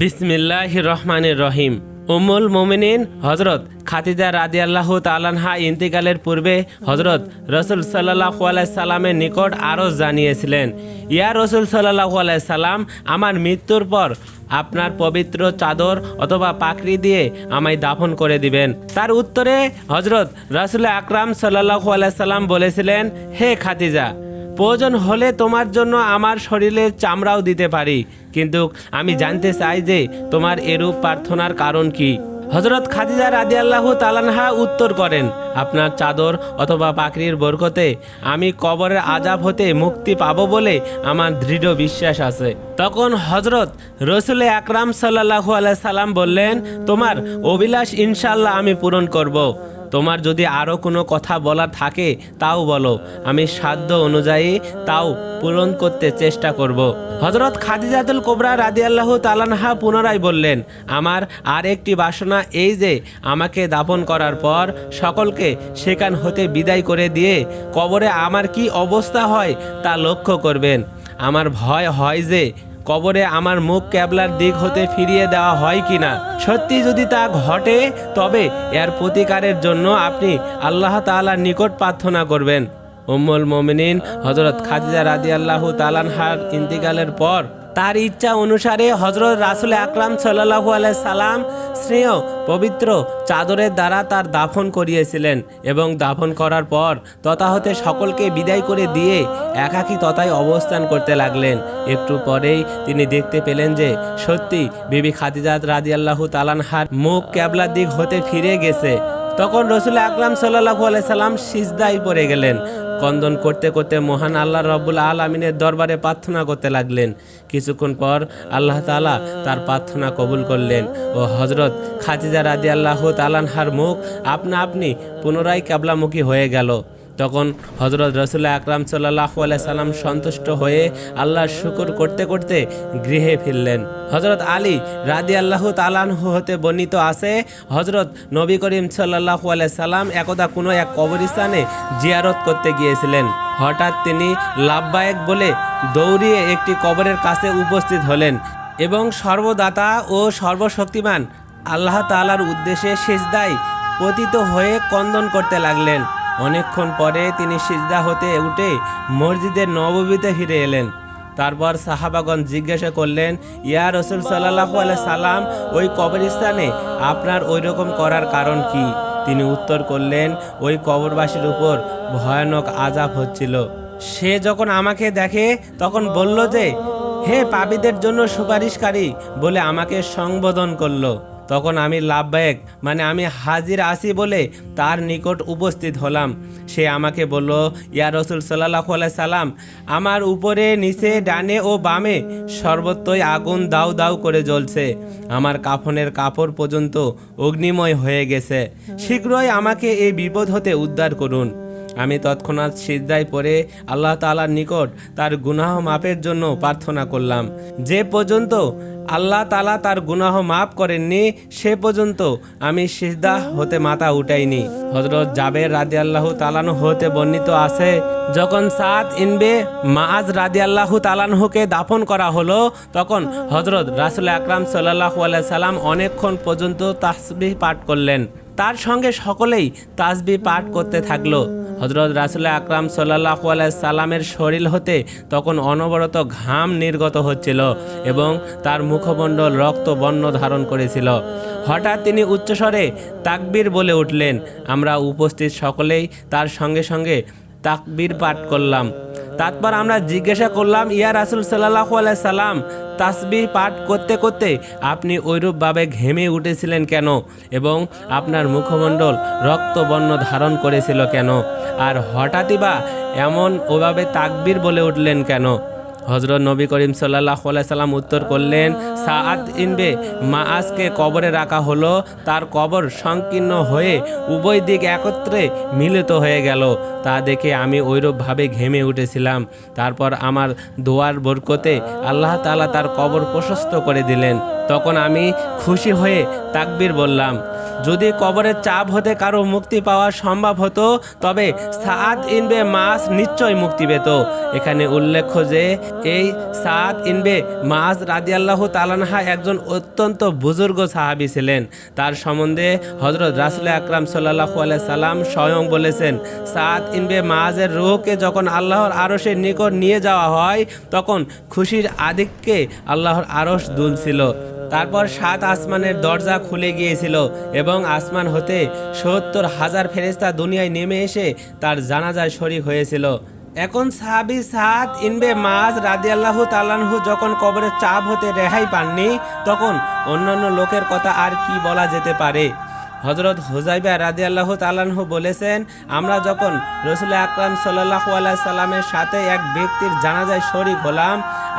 বিসমিল্লাহ রহমান রহিম। উমুল মোমিনিন হজরত খাতিজা রাদি আল্লাহ তালানহা ইন্তিকালের পূর্বে হজরত রসুল সাল্লাহ সাল্লামের নিকট আরও জানিয়েছিলেন, ইয়া রসুল সাল্লাহ সাল্লাম, আমার মৃত্যুর পর আপনার পবিত্র চাদর অথবা পাকড়ি দিয়ে আমায় দাফন করে দিবেন। তার উত্তরে হজরত রসুল আকরাম সাল্লাহ সাল্লাম বলেছিলেন, হে খাতিজা প্রয়োজন হলে তোমার জন্য আমার শরীরের চামড়াও দিতে পারি। কিন্তু আমি জানতে চাই যে তোমার এরূপ প্রার্থনার কারণ কি। হজরত খাদিজা রাদি আল্লাহ তালানহা উত্তর করেন, আপনার চাদর অথবা পাকড়ির বরকতে আমি কবরের আজাব হতে মুক্তি পাব বলে আমার দৃঢ় বিশ্বাস আছে। তখন হজরত রসুল আকরাম সাল্লাহু আলাই সাল্লাম বললেন, তোমার অভিলাষ ইনশাল্লাহ আমি পূরণ করব। তোমার যদি আরও কোনো কথা বলার থাকে, তাও বলো। আমি সাধ্য অনুযায়ী তাও পূরণ করতে চেষ্টা করব। হজরত খাদিজাতুল কোবরা রাদি আল্লাহ তালানহা পুনরায় বললেন, আমার আর একটি বাসনা এই যে, আমাকে দাপন করার পর সকলকে সেখান হতে বিদায় করে দিয়ে কবরে আমার কি অবস্থা হয় তা লক্ষ্য করবেন। আমার ভয় হয় যে কবরে আমার মুখ ক্যাবলার দিক হতে ফিরিয়ে দেওয়া হয় কি না সত্যি যদি তা ঘটে, তবে এর প্রতিকারের জন্য আপনি আল্লাহ তালার নিকট প্রার্থনা করবেন। উম্মুল মোমিনিন হজরত খাদিজা রাদি আল্লাহ তালানহার ইন্তিকালের পর তার ইচ্ছা অনুসারে হজরত রাসুল আকরাম সাল্লাহু আলাই সালাম স্নেহ, পবিত্র চাদরের দ্বারা তার দাফন করিয়েছিলেন এবং দাফন করার পর তথা হতে সকলকে বিদায় করে দিয়ে একাকী তথায় অবস্থান করতে লাগলেন। একটু পরেই তিনি দেখতে পেলেন যে সত্যি বিবি খাদিজাত রাজি আল্লাহু তালানহার মুখ ক্যাবলার দিক হতে ফিরে গেছে। তখন রসুল আকরাম সাল্লাহু আলাই সাল্লাম সিজদাই পড়ে গেলেন। কন্দন করতে করতে মহান আল্লাহ রব্বুল আলমিনের দরবারে প্রার্থনা করতে লাগলেন। কিছুক্ষণ পর আল্লাহ তালা তার প্রার্থনা কবুল করলেন। ও হজরত খাতিজা রাদি আল্লাহ তালানহার মুখ আপনা আপনি পুনরায় কাবলামুখী হয়ে গেল। তখন হজরত রসুল্লাহ আকরাম সাল্লাহ সাল্লাম সন্তুষ্ট হয়ে আল্লাহর শুকুর করতে করতে গৃহে ফিরলেন। হজরত আলী রাদি আল্লাহ তালানহু হতে বর্ণিত আছে হজরত নবী করিম সাল্লাহ সাল্লাম একদা কোনো এক কবরস্থানে জিয়ারত করতে গিয়েছিলেন। হঠাৎ তিনি লাভবায়ক বলে দৌড়িয়ে একটি কবরের কাছে উপস্থিত হলেন এবং সর্বদাতা ও সর্বশক্তিমান আল্লাহ তালার উদ্দেশ্যে সেজদায় পতিত হয়ে কন্দন করতে লাগলেন। অনেকক্ষণ পরে তিনি সিজদা হতে উঠে মসজিদের নববীতে ফিরে এলেন। তারপর সাহাবাগণ জিজ্ঞাসা করলেন, ইয়া রসুল সাল্লাহ সাল্লাম, ওই কবরস্থানে আপনার ওই রকম করার কারণ কি? তিনি উত্তর করলেন, ওই কবরবাসীর উপর ভয়ানক আজাব হচ্ছিল। সে যখন আমাকে দেখে তখন বলল যে, হে পাপীদের জন্য সুপারিশকারী বলে আমাকে সংবোধন করল। তখন আমি লাভবায়ক মানে আমি হাজির আসি বলে তার নিকট উপস্থিত হলাম। সে আমাকে বলল, ইয়া রসুল সাল্লাহ সাল্লাম, আমার উপরে, নিচে, ডানে ও বামে সর্বত্রই আগুন দাউ দাউ করে জ্বলছে। আমার কাফনের কাপড় পর্যন্ত অগ্নিময় হয়ে গেছে। শীঘ্রই আমাকে এই বিপদ হতে উদ্ধার করুন। আমি তৎক্ষণাৎ সিজদায় পড়ে আল্লাহ তালার নিকট তার গুনাহ মাপের জন্য প্রার্থনা করলাম। যে পর্যন্ত আল্লাহ তালা তার গুনাহ মাফ করেননি, সে পর্যন্ত আমি সিজদা হতে মাথা উঠাইনি। হজরত জাবের রাদি আল্লাহ তালানু হতে বর্ণিত আছে, যখন সাদ ইনবে মাআজ রাদি আল্লাহ তালানহুকে দাফন করা হলো, তখন হজরত রাসুল আকরাম সাল্লাহ সাল্লাম অনেকক্ষণ পর্যন্ত তাসবিহ পাঠ করলেন। তার সঙ্গে সকলেই তাসবি পাঠ করতে থাকল। হজরত রাসুল্লাহ আকরাম সাল্লাহ সালামের শরীর হতে তখন অনবরত ঘাম নির্গত হচ্ছিল এবং তার মুখমণ্ডল রক্ত বর্ণ ধারণ করেছিল। হঠাৎ তিনি উচ্চস্বরে তাকবীর বলে উঠলেন, আমরা উপস্থিত সকলেই তার সঙ্গে সঙ্গে তাকবীর পাঠ করলাম। তারপর আমরা জিজ্ঞাসা করলাম, ইয়া রাসুল সাল্লাহ সাল্লাম তাসবি পাঠ করতে করতে আপনি ওইরূপভাবে ঘেমে উঠেছিলেন কেন? এবং আপনার মুখমণ্ডল রক্তবর্ণ ধারণ করেছিল কেন? আর হঠাৎই বা এমন ওভাবে তাকবির বলে উঠলেন কেন? হজরত নবী করিম সাল্লাহ সাল্লাম উত্তর করলেন, সাআদ ইনবে, মাআজকে কবরে রাখা হলো। তার কবর সংকীর্ণ হয়ে উভয় দিক একত্রে মিলিত হয়ে গেল। তা দেখে আমি ওইরূপভাবে ঘেমে উঠেছিলাম। তারপর আমার দোয়ার বরকতে আল্লাহ তাআলা তার কবর প্রশস্ত করে দিলেন। তখন আমি খুশি হয়ে তাকবীর বললাম যদি কবরের চাপ হতে কারও মুক্তি পাওয়া সম্ভব হতো, তবে সাদ ইনবে মাস নিশ্চয় মুক্তি পেত। এখানে উল্লেখ্য যে, এই সাদ ইনবে মাস রাদিয়াল্লাহ তালানহা একজন অত্যন্ত বুজুর্গ সাহাবি ছিলেন। তার সম্বন্ধে হজরত রাসুল আকরাম সাল্লাহ সাল্লাম স্বয়ং বলেছেন, সাদ ইনবে মাজের রুহকে যখন আল্লাহর আরশের নিকট নিয়ে যাওয়া হয়, তখন খুশির আদিককে আল্লাহর আরশ দুলছিল। তারপর সাত আসমানের দরজা খুলে গিয়েছিল এবং আসমান হতে সত্তর হাজার ফেরেস্তা দুনিয়ায় নেমে এসে তার জানাজায় শরিক হয়েছিল। এখন সাহাবি সাদ ইনবে মাজ রাদিয়াল্লাহু তালানহু যখন কবরের চাপ হতে রেহাই পাননি, তখন অন্যান্য লোকের কথা আর কি বলা যেতে পারে? হজরত হুজাইবা রাজি আল্লাহ তালানহু বলেছেন, আমরা যখন রসুল আকরাম সাল্লাহ আল্লাহ সাল্লামের সাথে এক ব্যক্তির জানাজায় শরিক হলাম,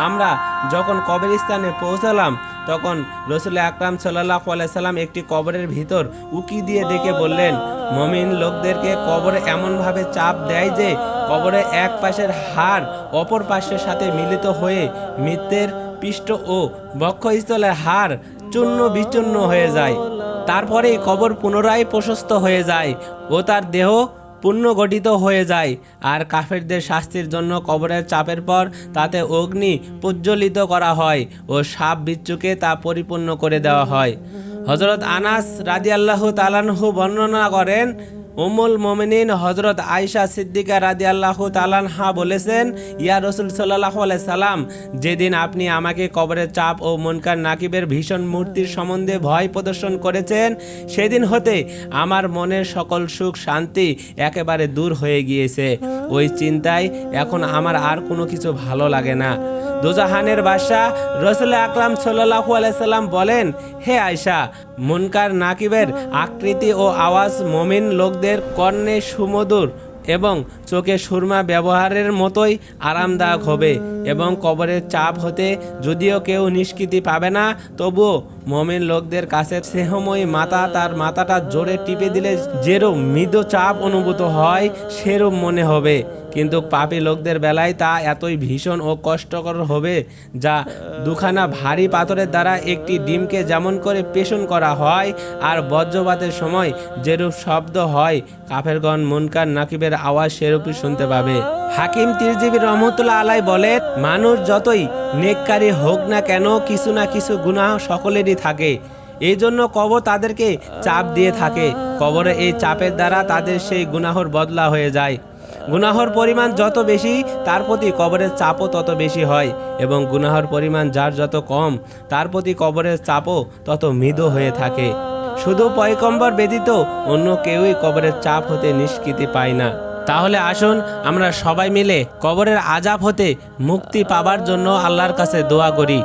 আমরা যখন কবরস্থানে পৌঁছালাম, তখন রসুল আকরাম সাল্লাহ সাল্লাম একটি কবরের ভিতর উকি দিয়ে দেখে বললেন, মমিন লোকদেরকে কবরে এমনভাবে চাপ দেয় যে, কবরে এক পাশের হাড় অপর পাশের সাথে মিলিত হয়ে মৃত্যের পৃষ্ঠ ও বক্ষস্থলের হাড় চূর্ণ বিচূর্ণ হয়ে যায়। তারপরে কবর পুনরায় প্রশস্ত হয়ে যায় ও তার দেহ পুণ্যগঠিত হয়ে যায়। আর কাফেরদের শাস্তির জন্য কবরের চাপের পর তাতে অগ্নি প্রজ্বলিত করা হয় ও সাপ বিচ্ছুকে তা পরিপূর্ণ করে দেওয়া হয়। হজরত আনাস রাজি আল্লাহ তালানহু বর্ণনা করেন উমুল মোমিনিন হজরত আয়সা সিদ্দিকা রাদি আল্লাহ তালানহা বলেছেন, ইয়া রসুল সাল্লাহ সাল্লাম, যেদিন আপনি আমাকে কবরের চাপ ও মনকার নাকিবের ভীষণ মূর্তির সম্বন্ধে ভয় প্রদর্শন করেছেন, সেদিন হতে আমার মনের সকল সুখ শান্তি একেবারে দূর হয়ে গিয়েছে। ওই চিন্তায় এখন আমার আর কোনো কিছু ভালো লাগে না। দোজাহানের বাদশাহ রসুল আকলাম সাল্লাহু আলাইসাল্লাম বলেন, হে আয়সা মুনকার নাকিবের আকৃতি ও আওয়াজ মমিন লোকদের কর্ণে সুমধুর এবং চোখে সুরমা ব্যবহারের মতোই আরামদায়ক হবে এবং কবরের চাপ হতে যদিও কেউ নিষ্কৃতি পাবে না, তবুও মমিন লোকদের কাছে স্নেহময়ী মাতা তার মাথাটা জোরে টিপে দিলে যেরূপ মৃদু চাপ অনুভূত হয়, সেরূপ মনে হবে। কিন্তু পাপি লোকদের বেলায় তা এতই ভীষণ ও কষ্টকর হবে যা দুখানা ভারী পাথরের দ্বারা একটি ডিমকে যেমন করে পেষণ করা হয় আর বজ্রপাতের সময় যেরূপ শব্দ হয়, কাফেরগণ মুনকার নাকিবের আওয়াজ সেরূপই শুনতে পাবে। হাকিম তিরজিবি রহমতুল্লাহ আলাই বলে মানুষ যতই নেককারী হোক না কেন, কিছু না কিছু গুনাহ সকলেরই থাকে। এই জন্য কবর তাদেরকে চাপ দিয়ে থাকে। কবরে এই চাপের দ্বারা তাদের সেই গুনাহর বদলা হয়ে যায়। গুনাহর পরিমাণ যত বেশি, তার প্রতি কবরের চাপও তত বেশি হয় এবং গুনাহর পরিমাণ যার যত কম, তার প্রতি কবরের চাপও তত মৃদু হয়ে থাকে। শুধু পয়কম্বর ব্যতীত অন্য কেউই কবরের চাপ হতে নিষ্কৃতি পায় না। তাহলে আসুন আমরা সবাই মিলে কবরের আজাব হতে মুক্তি পাবার জন্য আল্লাহর কাছে দোয়া করি।